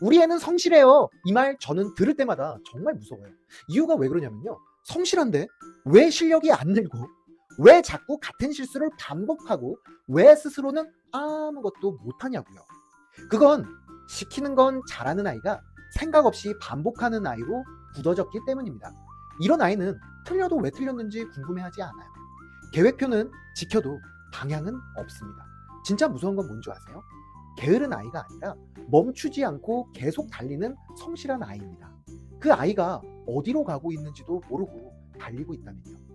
우리 애는 성실해요. 이 말 저는 들을 때마다 정말 무서워요. 이유가 왜 그러냐면요. 성실한데 왜 실력이 안 늘고 왜 자꾸 같은 실수를 반복하고 왜 스스로는 아무것도 못하냐고요. 그건 시키는 건 잘하는 아이가 생각 없이 반복하는 아이로 굳어졌기 때문입니다. 이런 아이는 틀려도 왜 틀렸는지 궁금해하지 않아요. 계획표는 지켜도 방향은 없습니다. 진짜 무서운 건 뭔지 아세요? 게으른 아이가 아니라 멈추지 않고 계속 달리는 성실한 아이입니다. 그 아이가 어디로 가고 있는지도 모르고 달리고 있다면요.